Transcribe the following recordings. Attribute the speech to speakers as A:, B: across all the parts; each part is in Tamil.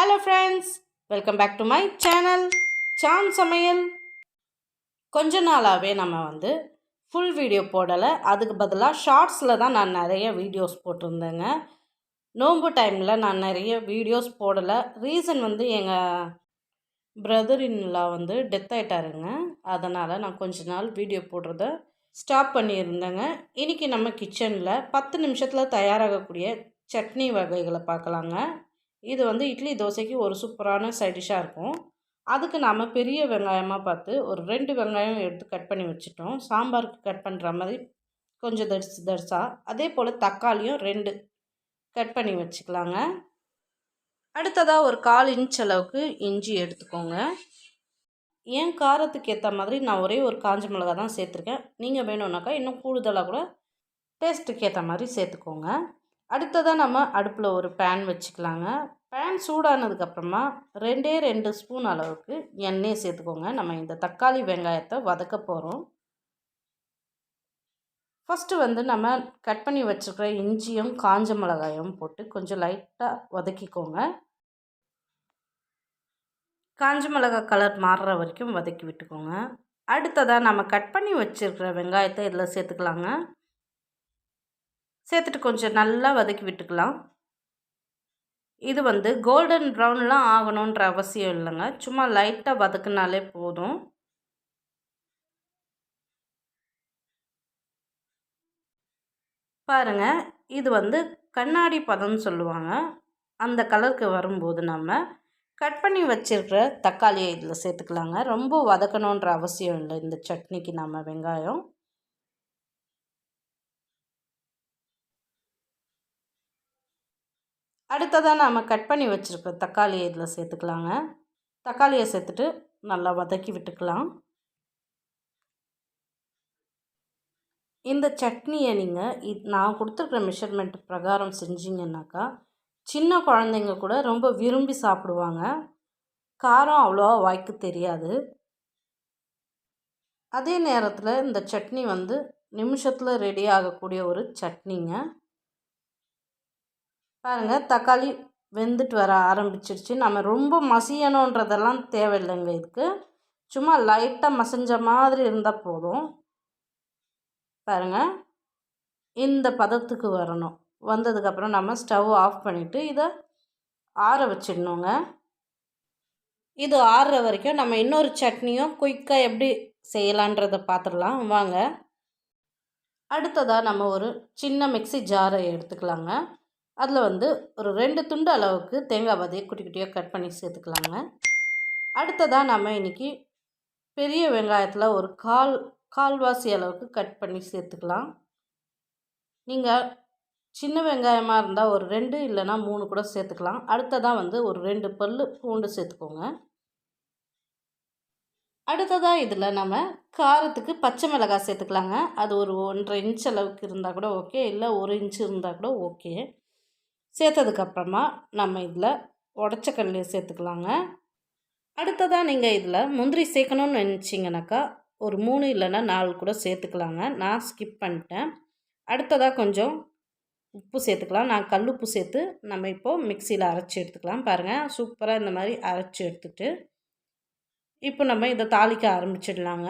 A: Hello friends welcome back to my channel Chan Samayal கொஞ்ச நாளாகவே நம்ம வந்து ஃபுல் வீடியோ போடலை. அதுக்கு பதிலாக ஷார்ட்ஸில் தான் நான் நிறைய வீடியோஸ் போட்டிருந்தேங்க. நோன்பு டைமில் நான் நிறைய வீடியோஸ் போடலை. ரீசன் வந்து எங்கள் பிரதர் இன்லா வந்து டெத் ஆகிட்டாருங்க அதனால் நான் கொஞ்ச நாள் வீடியோ போடுறத ஸ்டாப் பண்ணியிருந்தேங்க. இன்றைக்கி நம்ம கிச்சனில் பத்து நிமிஷத்தில் தயாராகக்கூடிய சட்னி வகைகளை பார்க்கலாங்க. இது வந்து இட்லி தோசைக்கு ஒரு சூப்பரான சைடிஷாக இருக்கும். அதுக்கு நாம் பெரிய வெங்காயமாக பார்த்து ஒரு ரெண்டு வெங்காயம் எடுத்து கட் பண்ணி வச்சுட்டோம். சாம்பாருக்கு கட் பண்ணுற மாதிரி கொஞ்சம் தரிசு தரிசாக அதே போல் தக்காளியும் ரெண்டு கட் பண்ணி வச்சுக்கலாங்க. அடுத்ததாக ஒரு கால் இன்ச் அளவுக்கு இஞ்சி எடுத்துக்கோங்க. என் காரத்துக்கு ஏற்ற மாதிரி நான் ஒரே ஒரு காஞ்ச மிளகா தான் சேர்த்துருக்கேன். நீங்கள் வேணும்னாக்கா இன்னும் கூடுதலாக கூட டேஸ்ட்டுக்கு ஏற்ற மாதிரி சேர்த்துக்கோங்க. அடுத்ததாக நம்ம அடுப்பில் ஒரு பேன் வச்சுக்கலாங்க. பேன் சூடானதுக்கப்புறமா ரெண்டே ரெண்டு ஸ்பூன் அளவுக்கு எண்ணெய் சேர்த்துக்கோங்க. நம்ம இந்த தக்காளி வெங்காயத்தை வதக்க போகிறோம் ஃபஸ்ட்டு வந்து நம்ம கட் பண்ணி வச்சுருக்கிற இஞ்சியும் காஞ்ச மிளகாயும் போட்டு கொஞ்சம் லைட்டாக வதக்கிக்கோங்க. காஞ்ச மிளகாய் கலர் மாறுற வரைக்கும் வதக்கி விட்டுக்கோங்க. அடுத்ததாக நம்ம கட் பண்ணி வச்சுருக்கிற வெங்காயத்தை இதில் சேர்த்துக்கலாங்க. சேர்த்துட்டு கொஞ்சம் நல்லா வதக்கி விட்டுக்கலாம். இது வந்து கோல்டன் ப்ரௌன்லாம் ஆகணுன்ற அவசியம் இல்லைங்க. சும்மா லைட்டாக வதக்குனாலே போதும். பாருங்கள் இது வந்து கண்ணாடி பதம்னு சொல்லுவாங்க. அந்த கலருக்கு வரும்போது நம்ம கட் பண்ணி வச்சிருக்கிற தக்காளியை இதில் சேர்த்துக்கலாங்க. ரொம்ப வதக்கணுன்ற அவசியம் இல்லை இந்த சட்னிக்கு நம்ம வெங்காயம். அடுத்ததாக நாம் கட் பண்ணி வச்சுருக்கிற தக்காளியை இதில் சேர்த்துக்கலாங்க. தக்காளியை சேர்த்துட்டு நல்லா வதக்கி விட்டுக்கலாம். இந்த சட்னியை நீங்கள் இத் நான் கொடுத்துருக்குற மெஷர்மெண்ட் பிரகாரம் செஞ்சீங்கன்னாக்கா சின்ன குழந்தைங்க கூட ரொம்ப விரும்பி சாப்பிடுவாங்க. காரம் அவ்வளோவா வாய்க்கு தெரியாது. அதே நேரத்தில் இந்த சட்னி வந்து நிமிஷத்தில் ரெடி ஆகக்கூடிய ஒரு சட்னிங்க. பாருங்கள் தக்காளி வெந்துட்டு வர ஆரம்பிச்சிருச்சு. நம்ம ரொம்ப மசியணுன்றதெல்லாம் தேவையில்லைங்க இதுக்கு. சும்மா லைட்டாக மசிஞ்ச மாதிரி இருந்தால் போதும். பாருங்கள் இந்த பதத்துக்கு வரணும். வந்ததுக்கப்புறம் நம்ம ஸ்டவ் ஆஃப் பண்ணிவிட்டு இதை ஆற வச்சிடணுங்க. இது ஆறுற வரைக்கும் நம்ம இன்னொரு சட்னியும் குயிக்காக எப்படி செய்யலான்றதை பார்த்துடலாம். வாங்க. அடுத்ததாக நம்ம ஒரு சின்ன மிக்சி ஜாரை எடுத்துக்கலாங்க. அதில் வந்து ஒரு ரெண்டு துண்டு அளவுக்கு தேங்காய் பாதையை குட்டி குட்டியாக கட் பண்ணி சேர்த்துக்கலாங்க. அடுத்ததாக நம்ம இன்றைக்கி பெரிய வெங்காயத்தில் ஒரு கால் கால்வாசி அளவுக்கு கட் பண்ணி சேர்த்துக்கலாம். நீங்கள் சின்ன வெங்காயமாக இருந்தால் ஒரு ரெண்டு இல்லைனா மூணு கூட சேர்த்துக்கலாம். அடுத்ததாக வந்து ஒரு ரெண்டு பல் பூண்டு சேர்த்துக்கோங்க. அடுத்ததாக இதில் நம்ம காரத்துக்கு பச்சை மிளகாய் சேர்த்துக்கலாங்க. அது ஒரு ஒன்றரை இன்ச் அளவுக்கு இருந்தால் கூட ஓகே இல்லை ஒரு இன்ச் இருந்தால் கூட ஓகே சேர்த்ததுக்கப்புறமா நம்ம இதில் உடச்ச கடலையை சேர்த்துக்கலாங்க. அடுத்ததாக நீங்கள் இதில் முந்திரி சேர்க்கணுன்னு நினச்சிங்கனாக்கா ஒரு மூணு இல்லைன்னா நாலு கூட சேர்த்துக்கலாங்க. நான் ஸ்கிப் பண்ணிட்டேன். அடுத்ததாக கொஞ்சம் உப்பு சேர்த்துக்கலாம். நான் கல் உப்பு சேர்த்து நம்ம இப்போது மிக்சியில் அரைச்சி எடுத்துக்கலாம். பாருங்கள் சூப்பராக இந்த மாதிரி அரைச்சி எடுத்துட்டு இப்போ நம்ம இதை தாளிக்க ஆரம்பிச்சிடலாங்க.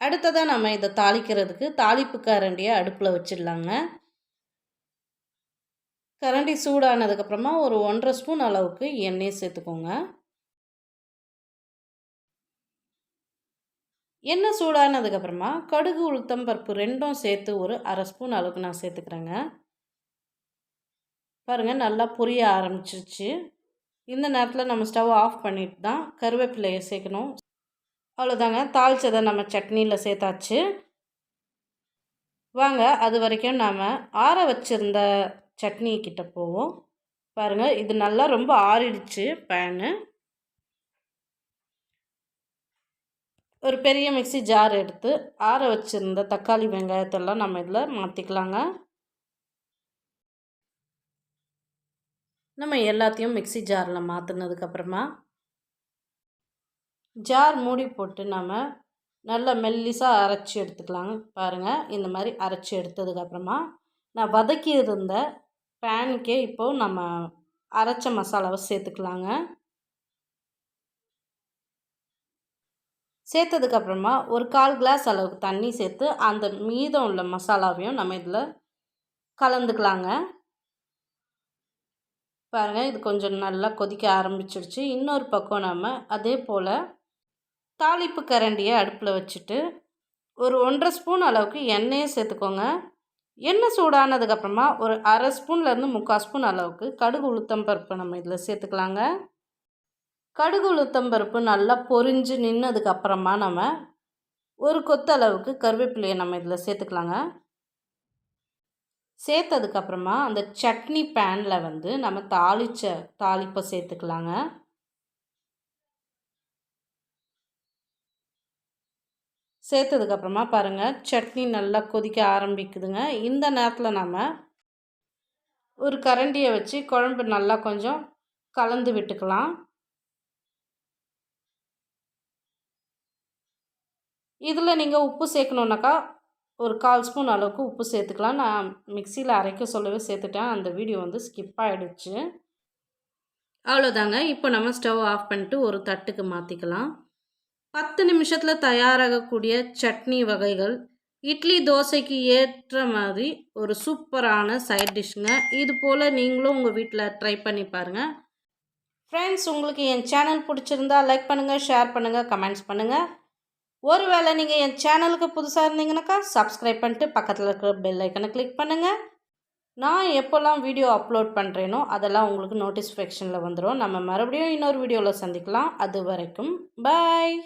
A: அடுத்ததாக நம்ம இதை தாளிக்கிறதுக்கு தாளிப்பு கரண்டியை அடுப்பில் வச்சிடலாங்க. கரண்டி சூடானதுக்கப்புறமா ஒரு ஒன்றரை ஸ்பூன் அளவுக்கு எண்ணெய் சேர்த்துக்கோங்க. எண்ணெய் சூடானதுக்கப்புறமா கடுகு உளுத்தம் பருப்பு ரெண்டும் சேர்த்து ஒரு அரை ஸ்பூன் அளவுக்கு நான் சேர்த்துக்கிறேங்க. பாருங்கள் நல்லா புரிய ஆரம்பிச்சிருச்சு. இந்த நேரத்தில் நம்ம ஸ்டவ் ஆஃப் பண்ணிட்டு தான் கருவேப்பிலையை சேர்க்கணும். அவ்வளோதாங்க தாளிச்சதை நம்ம சட்னியில் சேர்த்தாச்சு. வாங்க அது வரைக்கும் நாம் ஆற வச்சுருந்த சட்னி கிட்ட போவோம். பாருங்கள் இது நல்லா ரொம்ப ஆறிடுச்சு பேனு ஒரு பெரிய மிக்சி ஜார் எடுத்து ஆற வச்சுருந்த தக்காளி வெங்காயத்தெல்லாம் நம்ம இதில் மாற்றிக்கலாங்க நம்ம எல்லாத்தையும் மிக்சி ஜாரில் மாற்றினதுக்கப்புறமா ஜார் மூடி போட்டு நம்ம நல்லா மெல்லிசாக அரைச்சி எடுத்துக்கலாங்க. பாருங்கள் இந்த மாதிரி அரைச்சி எடுத்ததுக்கப்புறமா நான் வதக்கி இருந்த பேனுக்கே இப்போது நம்ம அரைச்ச மசாலாவை சேர்த்துக்கலாங்க. சேர்த்ததுக்கப்புறமா ஒரு கால் கிளாஸ் அளவுக்கு தண்ணி சேர்த்து அந்த மீதம் உள்ள மசாலாவையும் நம்ம இதில் கலந்துக்கலாங்க. பாருங்கள் இது கொஞ்சம் நல்லா கொதிக்க ஆரம்பிச்சிடுச்சு இன்னொரு பக்கம் நம்ம அதே போல் தாளிப்பு கரண்டியை அடுப்பில் வச்சுட்டு ஒரு ஒன்றரை ஸ்பூன் அளவுக்கு எண்ணெயை சேர்த்துக்கோங்க. எண்ணெய் சூடானதுக்கப்புறமா ஒரு அரை ஸ்பூன்லேருந்து முக்கால் ஸ்பூன் அளவுக்கு கடுகு உளுத்தம் பருப்பு நம்ம இதில் சேர்த்துக்கலாங்க. கடுகு உளுத்தம் பருப்பு நல்லா பொரிஞ்சு நின்னதுக்கப்புறமா நம்ம ஒரு கொத்து அளவுக்கு கருவேப்பிலையை நம்ம இதில் சேர்த்துக்கலாங்க. சேர்த்ததுக்கப்புறமா அந்த சட்னி பேனில் வந்து நம்ம தாளித்த தாளிப்பை சேர்த்துக்கலாங்க. சேர்த்ததுக்கப்புறமா பாருங்கள் சட்னி நல்லா கொதிக்க ஆரம்பிக்குதுங்க. இந்த நேரத்தில் நம்ம ஒரு கரண்டியை வச்சு குழம்பு நல்லா கொஞ்சம் கலந்து விட்டுக்கலாம். இதில் நீங்கள் உப்பு சேர்க்கணுன்னாக்கா ஒரு கால் ஸ்பூன் அளவுக்கு உப்பு சேர்த்துக்கலாம். நான் மிக்சியில் அரைக்க சொல்லவே சேர்த்துட்டேன். அந்த வீடியோ வந்து ஸ்கிப் ஆகிடுச்சு அவ்வளோதாங்க இப்போ நம்ம ஸ்டவ் ஆஃப் பண்ணிட்டு ஒரு தட்டுக்கு மாற்றிக்கலாம் பத்து நிமிஷத்தில் தயாராகக்கூடிய சட்னி வகைகள் இட்லி தோசைக்கு ஏற்ற மாதிரி ஒரு சூப்பரான சைட் டிஷ்ஷுங்க இது போல் நீங்களும் உங்கள் வீட்டில் ட்ரை பண்ணி பாருங்கள் ஃப்ரெண்ட்ஸ் உங்களுக்கு என் சேனல் பிடிச்சிருந்தா லைக் பண்ணுங்கள் ஷேர் பண்ணுங்கள் கமெண்ட்ஸ் பண்ணுங்கள் ஒருவேளை நீங்கள் என் சேனலுக்கு புதுசாக இருந்தீங்கன்னாக்கா சப்ஸ்கிரைப் பண்ணிட்டு பக்கத்தில் இருக்கிற பெல் ஐக்கனை கிளிக் பண்ணுங்கள் நான் எப்போல்லாம் வீடியோ அப்லோட் பண்ணுறேனோ அதெல்லாம் உங்களுக்கு நோட்டிஃபிகேஷனில் வந்துடும் நம்ம மறுபடியும் இன்னொரு வீடியோவில் சந்திக்கலாம். அது வரைக்கும் பாய்